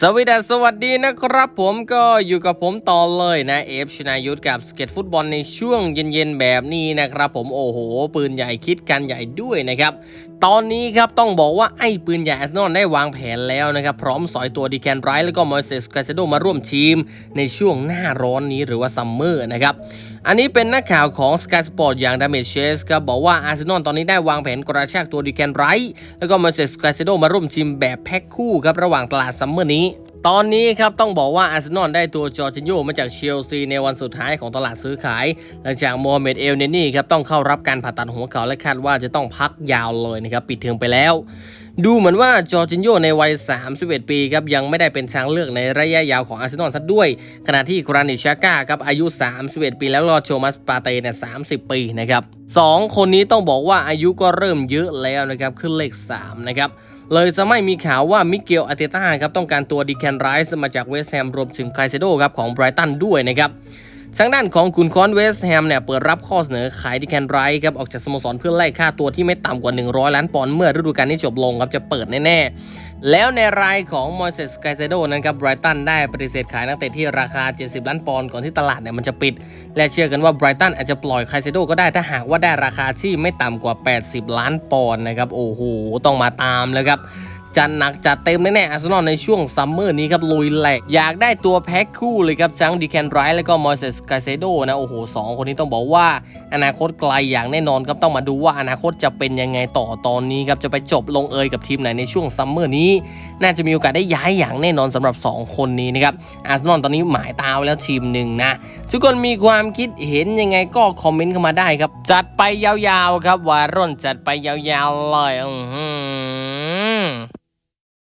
สวัสดีสวัสดีนะครับผมก็อยู่กับผมต่อเลยนะเอฟชนายุทธกับสเก็ตฟุตบอลในช่วงเย็นๆแบบนี้นะครับผมโอ้โห ปืนใหญ่คิดกันใหญ่ด้วยนะครับตอนนี้ครับต้องบอกว่าไอ้ปืนใหญ่อาร์เซนอลได้วางแผนแล้วนะครับพร้อมสอยตัวดีแคนไรท์แล้วก็มอยเซสกาเซโดมาร่วมทีมในช่วงหน้าร้อนนี้หรือว่าซัมเมอร์นะครับ อันนี้เป็นนักข่าวของ Sky Sport อย่างดาม g เชสครับบอกว่าอาร์เซนอลตอนนี้ได้วางแผนกระชากตัวดีแคนไรท์แล้วก็มอยเซสกาเซโดมาร่วมทีมแบบแพ็คคู่ครับระหว่างตลาดซัมเมอร์นี้ตอนนี้ครับ ต้องบอกว่าอาร์เซนอลได้ตัวจอร์จินโยมาจากเชลซีในวันสุดท้ายของตลาดซื้อขาย หลังจากโมฮัมเหม็ดเอลเนนี่ครับ ต้องเข้ารับการผ่าตัดหัวเข่าและคาดว่าจะต้องพักยาวเลยนะครับ ปิดเทอมไปแล้ว ดูเหมือนว่าจอร์จินโยในวัย 31 ปีครับยังไม่ได้เป็นช้างเลือกในระยะยาวของอาร์เซนอลซะด้วย ขณะที่กรานิชาก้าครับอายุ 31 ปีแล้วรอโชมัสปาเต้เนี่ย30 ปีนะครับสองคนนี้ต้องบอกว่าอายุก็เริ่มเยอะแล้วนะครับขึ้นเลข 3 นะครับเลยจะไม่มีข่าวว่ามิเกลอาร์เตต้าครับต้องการตัวดีแคนไรส์มาจากเวสต์แฮมรวมถึงไคเซโดครับของไบรตันด้วยนะครับ ทางด้านของคุณคอนเวสแฮมเนี่ยเปิดรับข้อเสนอขายดิแคนไรท์ครับออกจากสโมสรเพื่อไล่ค่าตัวที่ไม่ต่ำกว่า 100 ล้านปอนด์เมื่อฤดูกาลนี้จบลงครับจะเปิดแน่ๆ แล้วในรายของมอยเซสไกเซโดนั้นครับไบรตันได้ปฏิเสธขายนักเตะที่ราคา 70 ล้านปอนด์ก่อนที่ตลาดเนี่ยมันจะปิด และเชื่อกันว่าไบรตันอาจจะปล่อยไคเซโดก็ได้ถ้าหากว่าได้ราคาที่ไม่ต่ำกว่า 80 ล้านปอนด์นะครับโอ้โหต้องมาตามแล้วครับ จัดหนักจัดเต็มแน่ๆอาร์เซนอลในช่วงซัมเมอร์นี้ครับลุยแหลก อยากได้ตัวแพ็คคู่เลยครับทั้งดีแคนไรท์แล้วก็มอยเซสกาเซโดนะ โอ้โหสองคนนี้ต้องบอกว่า อนาคตไกลอย่างแน่นอนครับต้องมาดูว่าอนาคตจะเป็นยังไงต่อตอนนี้ครับจะไปจบลงเอยกับทีมไหนในช่วงซัมเมอร์นี้ น่าจะมีโอกาสได้ย้ายอย่างแน่นอนสำหรับ 2 คนนี้นะครับอาร์เซนอลตอนนี้หมายตาไว้แล้วทีมหนึ่งนะทุกคนมีความคิดเห็นยังไงก็คอมเมนต์เข้ามาได้ครับ จัดไปยาวๆครับวาร่นจัดไปยาวๆเลยอื้อหือ